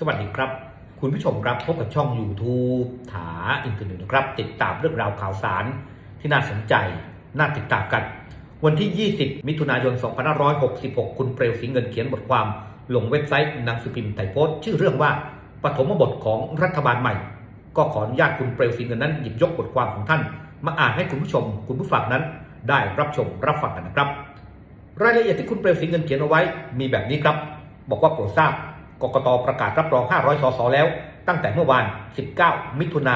สวัสดีครับ คุณผู้ชมครับพบกับช่อง YouTube ถาอินเทอร์เน็ตนะครับ ติดตามเรื่องราวข่าวสารที่น่าสนใจ น่าติดตามกัน วันที่ 20 มิถุนายน 2566 คุณเปลวสีเงินเขียนบทความ ลงเว็บไซต์หนังสือพิมพ์ไทยโพสต์ชื่อเรื่องว่าปฐมบทของรัฐบาลใหม่ ก็ขออนุญาตคุณเปลวสีเงินนั้นหยิบยกบทความของท่าน มาอ่านให้คุณผู้ชม คุณผู้ฟังนั้น ได้รับชมรับฟังกันนะครับ รายละเอียดที่คุณเปลวสีเงินเขียนเอาไว้มีแบบนี้ครับ บอกว่าโปรดทราบ กกตประกาศรับรอง 500 สสแล้ว ตั้งแต่เมื่อวาน 19 มิถุนา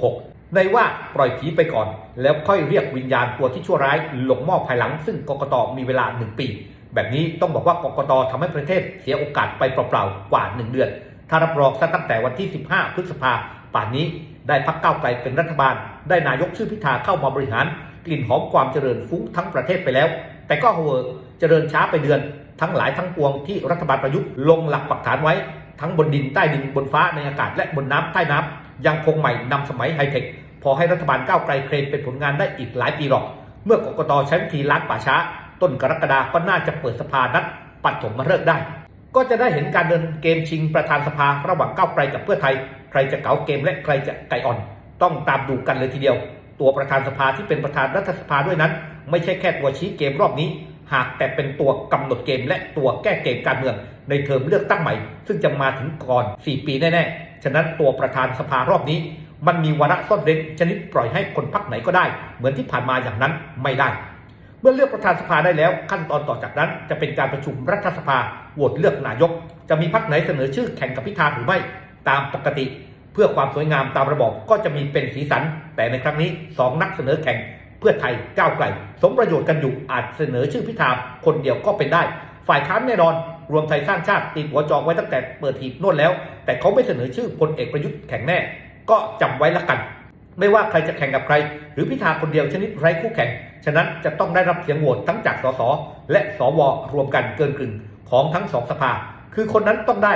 66 ในว่าปล่อยผีไปก่อน แล้วค่อยเรียกวิญญาณตัวที่ชั่วร้ายหลงมอบภายหลัง ซึ่งกกตมีเวลา 1 ปี แบบนี้ต้องบอกว่ากกตทำให้ประเทศเสียโอกาสไปเปล่าๆ กว่า 1 เดือน ถ้ารับรองซะตั้งแต่วันที่ 15 พฤษภาป่านนี้ได้พักก้าวไกลเป็นรัฐบาล ได้นายกชื่อพิธาเข้ามาบริหาร กลิ่นหอมความเจริญฟุ้งทั้งประเทศไปแล้ว แต่ก็เฮอเจริญช้าไปเดือน ทั้งหลายทั้งปวงที่รัฐบาลประยุทธ์ลงหลักปักฐานไว้ ทั้งบนดินใต้ดินบนฟ้าในอากาศและบนน้ำใต้น้ำยังคงใหม่นำสมัยไฮเทคพอให้รัฐบาลก้าวไกลเคลมเป็นผลงานได้อีกหลายปีหรอก เมื่อกกตใช้วิธีล้างป่าช้า ต้นกรกฎาก็น่าจะเปิดสภานัดปัดถมมาเลิกได้ ก็จะได้เห็นการเดินเกมชิงประธานสภาระหว่างก้าวไกลกับเพื่อไทย ใครจะเก๋าเกมและใครจะไก่อ่อน ต้องตามดูกันเลยทีเดียว ตัวประธานสภาที่เป็นประธานรัฐสภาด้วยนั้น ไม่ใช่แค่ตัวชี้เกมรอบนี้ หากแต่เป็นตัวกำหนดเกมและตัวแก้เกมการเมือง ในเทอมเลือกตั้งใหม่ ซึ่งจะมาถึงก่อน 4 ปีแน่ๆ ฉะนั้นตัวประธานสภารอบนี้ มันมีวาระซ่อนเร้นชนิดปล่อยให้คนพักไหนก็ได้ เหมือนที่ผ่านมาอย่างนั้นไม่ได้ เมื่อเลือกประธานสภาได้แล้ว ขั้นตอนต่อจากนั้นจะเป็นการประชุมรัฐสภาโหวตเลือกนายก จะมีพักไหนเสนอชื่อแข่งกับพิธาหรือไม่ตามปกติ เพื่อความสวยงามตามระบอบก็จะมีเป็นสีสัน แต่ในครั้งนี้สองนักเสนอแข่ง พื่อไทยก้าวไกล สมประโยชน์กันอยู่อาจเสนอชื่อพิธาคนเดียวก็เป็นได้ ฝ่ายค้านแน่นอน รวมไทยสร้างชาติตีหัวจองไว้ตั้งแต่เปิดหีบโน่นแล้ว แต่เขาไม่เสนอชื่อพลเอกประยุทธ์แข่งแน่ ก็จำไว้ละกัน ไม่ว่าใครจะแข่งกับใคร หรือพิธาคนเดียวชนิดไร้คู่แข่ง ฉะนั้นจะต้องได้รับเสียงโหวตทั้งจากสสและสวรวมกันเกินครึ่งของทั้งสองสภาคือคนนั้นต้องได้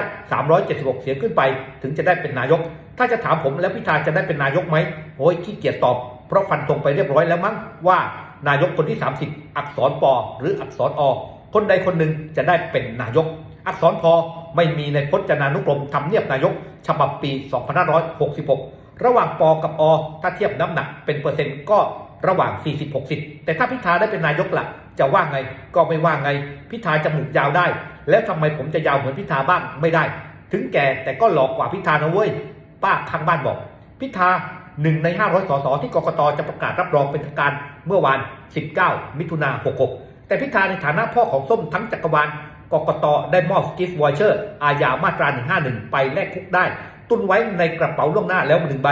376 เสียงขึ้นไป ถึงจะได้เป็นนายก ถ้าจะถามผมแล้วพิธาจะได้เป็นนายกไหมโอ้ยขี้เกียจตอบ เพราะฟันตรงไปเรียบร้อยแล้วมั้งว่านายกคนที่ 30 อักษรปอหรืออักษรอคนใดคนหนึ่งจะได้เป็นนายก อักษรพอไม่มีในพจนานุกรมทำเนียบนายก ฉบับปี 2566 ระหว่างปอกับอ ถ้าเทียบน้ำหนักเป็นเปอร์เซ็นต์ก็ระหว่าง 40-60 แต่ถ้าพิธาได้เป็นนายกละ่ะ จะว่าไงก็ไม่ว่าไง พิธาจมูกยาวได้ แล้วทำไมผมจะยาวเหมือนพิธาบ้างไม่ได้ ถึงแก่แต่ก็หลอกกว่าพิธานะเว้ย ป้าข้างบ้านบอก พิธา หนึ่งใน 500 สสที่กกตจะประกาศรับรองเป็นทางการเมื่อวาน 19 มิถุนา66 แต่พิธาในฐานะพ่อของส้มทั้งจักรวาลกกตได้มอบกิฟต์วอเชอร์ อาญามาตรา 151 ไปแลกคุกได้ ตุนไว้ในกระเป๋าล่วงหน้าแล้วหนึ่งใบ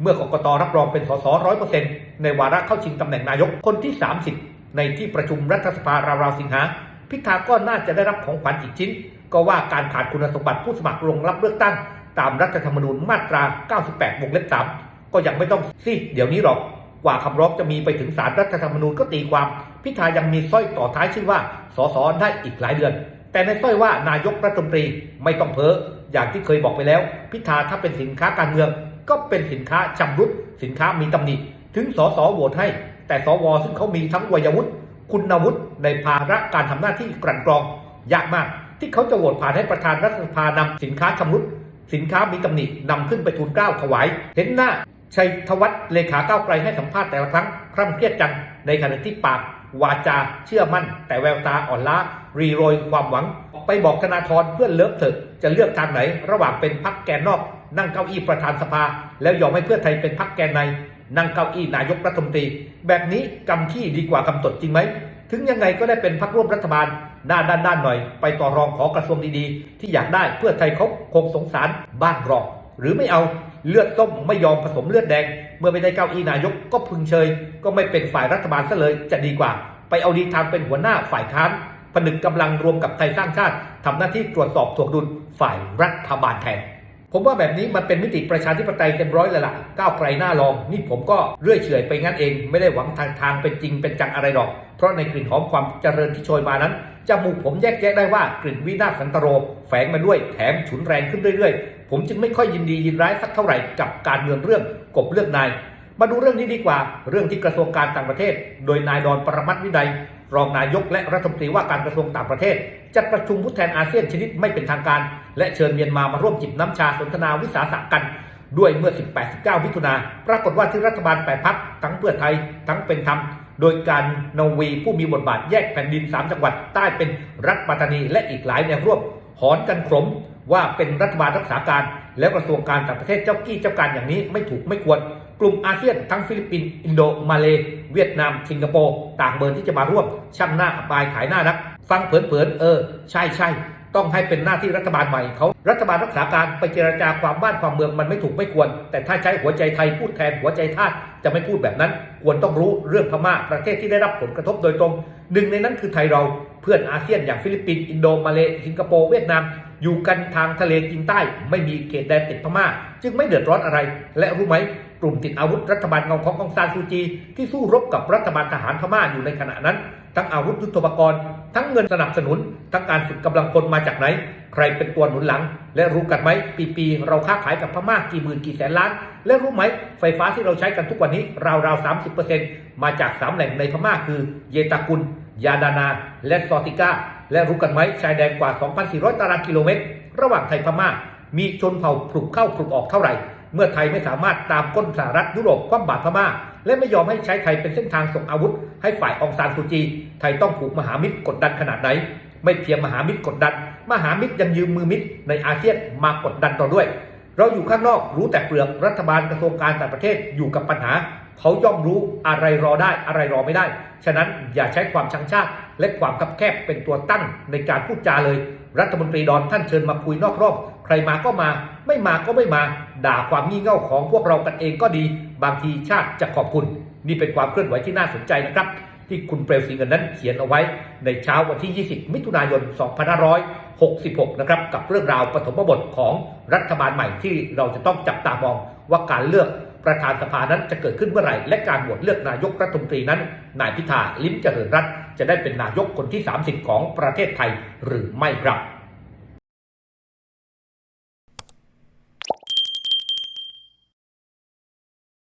เมื่อกกตรับรองเป็นสสร้อยเปอร์เซ็นต์ในวาระเข้าชิงตำแหน่งนายกคนที่ 30 ในที่ประชุมรัฐสภาราวๆสิงหา พิธาก็น่าจะได้รับของขวัญอีกชิ้น ก็ว่าการขาดคุณสมบัติผู้สมัครลงรับเลือกตั้ง ตามรัฐธรรมนูญมาตรา 98 วงเล็บ 3 ก็ยังไม่ต้องซีกเดี๋ยวนี้หรอกกว่าคำร้องจะมีไปถึงศาลรัฐธรรมนูญก็ตีความ พิธายังมีสร้อยต่อท้ายชื่อว่าสสได้อีกหลายเดือน แต่ในสร้อยว่านายกรัฐมนตรีไม่ต้องเพ้ออย่างที่เคยบอกไปแล้ว พิธาถ้าเป็นสินค้าการเมือง ก็เป็นสินค้าชำรุดสินค้ามีตำหนิถึงสสโหวตให้ แต่สวซึ่งเขามีทั้งวัยวุฒิคุณวุฒิในภาระการทำหน้าที่กลั่นกรองยากมาก ที่เขาจะโหวตผ่านให้ประธานรัฐสภานำสินค้าชำรุดสินค้ามีตำหนินำขึ้นไปทูลเกล้าถวาย เห็นหน้า ชัยธวัฒน์เลขาก้าวไกลให้สัมภาษณ์แต่ละครั้งคร่ำเครียดจังในขณะที่ปากวาจาเชื่อมั่น แต่แววตาอ่อนล้า รีโรยความหวัง ไปบอกธนาธรเพื่อนเลิฟเถอะจะเลือกทางไหน ระหว่างเป็นพักแกนนอก นั่งเก้าอี้ประธานสภา แล้วยอมให้เพื่อไทยเป็นพักแกนใน นั่งเก้าอี้นายกรัฐมนตรี แบบนี้กำขี้ดีกว่ากำตดจริงไหมถึงยังไงก็ได้เป็นพักร่วมรัฐบาลหน้าด้านๆหน่อย ไปต่อรองขอกระทรวงดีๆ ที่อยากได้เพื่อไทยเขาคงสงสารบ้านรอกหรือไม่เอา เลือดต้มไม่ยอมผสมเลือดแดง เมื่อไม่ได้เก้าอี้นายกก็พึงเชย ก็ไม่เป็นฝ่ายรัฐบาลซะเลยจะดีกว่า ไปเอาดีทางเป็นหัวหน้าฝ่ายค้านผนึกกำลังรวมกับไทยสร้างชาติทำหน้าที่ตรวจสอบถ่วงดุลฝ่ายรัฐบาลแทนผมว่าแบบนี้มันเป็นมิติประชาธิปไตยเต็มร้อยเลยล่ะก้าวไกลหน้าลอง นี่ผมก็เรื่อยเฉอยไปงั้นเอง ไม่ได้หวังทางทางเป็นจริงเป็นจังอะไรหรอก เพราะในกลิ่นหอมความเจริญที่โชยมานั้นจมูกผมแยกแยะได้ว่ากลิ่นวินาศสันตโร แฝงมาด้วยแถมฉุนแรงขึ้นเรื่อยๆ ผมจึงไม่ค่อยยินดียินร้ายสักเท่าไหร่กับการเมืองเรื่องกบเลือกนาย มาดูเรื่องนี้ดีกว่า เรื่องที่กระทรวงการต่างประเทศ โดยนายดอนประมัตถ์วินัยรองนายกและรัฐมนตรีว่าการกระทรวงต่างประเทศ จัดประชุมผู้แทนอาเซียนชนิดไม่เป็นทางการ และเชิญเมียนมามาร่วมจิบน้ำชาสนทนาวิสาสะกัน ด้วยเมื่อ 18-19 มิถุนาปรากฏว่าที่รัฐบาลแปดพักทั้งเพื่อไทยทั้งเป็นธรรมโดยการนาวีผู้มีบทบาทแยกแผ่นดิน 3 จังหวัดใต้เป็นรัฐปัตตานีและอีกหลายแนวร่วมหอนกันขม ว่าเป็นรัฐบาลรักษาการ แล้วกระทรวงการต่างประเทศเจ้ากี้เจ้าการอย่างนี้ไม่ถูกไม่ควร กลุ่มอาเซียนทั้งฟิลิปปินส์อินโดมาเลเวียดนาม สิงคโปร์ต่างเบิร์นที่จะมาร่วมช่างหน้าอับอายขายหน้านัก ฟังเผินๆเออ ใช่ใช่ต้องให้เป็นหน้าที่รัฐบาลใหม่เขารัฐบาลรักษาการไปเจรจาความบ้านความเมืองมันไม่ถูกไม่ควร แต่ถ้าใช้หัวใจไทยพูดแทนหัวใจทาสจะไม่พูดแบบนั้น ควรต้องรู้เรื่องพม่าประเทศที่ได้รับผลกระทบโดยตรง หนึ่งในนั้นคือไทยเราเพื่อนอาเซียนอย่างฟิลิปปินส์อินโดมาเลสิงคโปร์เวียดนาม อยู่กันทางทะเลจีนใต้ ไม่มีเขตแดนติดพม่า จึงไม่เดือดร้อนอะไร และรู้ไหมกลุ่มติดอาวุธรัฐบาลเงาขององซานซูจี ที่สู้รบกับรัฐบาลทหารพม่าอยู่ในขณะนั้น ทั้งอาวุธยุทโธปกรณ์ ทั้งเงินสนับสนุน ทั้งการฝึกกำลังพลมาจากไหน ใครเป็นตัวหนุนหลัง และรู้กันไหมปีๆเราค้าขายกับพม่ากี่หมื่นกี่แสนล้าน และรู้ไหมไฟฟ้าที่เราใช้กันทุกวันนี้ราวๆ30%มาจากสามแหล่งในพม่าคือ เยตากุลยาดานา และซอติก้า และรู้กันไหมชายแดนกว่า 2,400 ตารางกิโลเมตร ระหว่างไทยพม่า มีชนเผ่าปลุกเข้าปลุกออกเท่าไหร่ เมื่อไทยไม่สามารถตามก้นสหรัฐยุโรปคว่ำบาตรพม่า และไม่ยอมให้ใช้ไทยเป็นเส้นทางส่งอาวุธ ให้ฝ่ายองซานซูจี ไทยต้องผูกมหามิตรกดดันขนาดไหน ไม่เพียงมหามิตรกดดัน มหามิตรยังยืมมือมิตรในอาเซียนมากดดันต่อด้วย เราอยู่ข้างนอกรู้แต่เปลือกรัฐบาลกระทรวงการต่างประเทศอยู่กับปัญหา เขาย่อมรู้อะไรรอได้อะไรรอไม่ได้ ฉะนั้นอย่าใช้ความชังชาติ และความคับแคบเป็นตัวตั้งในการพูดจาเลย รัฐมนตรีดอนท่านเชิญมาคุยนอกรอบ ใครมาก็มา ไม่มาก็ไม่มา ด่าความงี่เง่าของพวกเรากันเองก็ดี บางทีชาติจะขอบคุณ นี่เป็นความเคลื่อนไหวที่น่าสนใจนะครับ ที่คุณเปลวสีเงินนั้นเขียนเอาไว้ในเช้าวันที่ 20 มิถุนายน 2566 นะครับกับเรื่องราวปฐมบทของรัฐบาลใหม่ที่เราจะต้องจับตามองว่าการเลือก ประธานสภานั้นจะเกิดขึ้นเมื่อไหร่ และการโหวตเลือกนายกรัฐมนตรีนั้น นายพิธาลิ้มเจริญรัตน์จะได้เป็นนายกคนที่ 30 ของประเทศไทยหรือไม่ครับ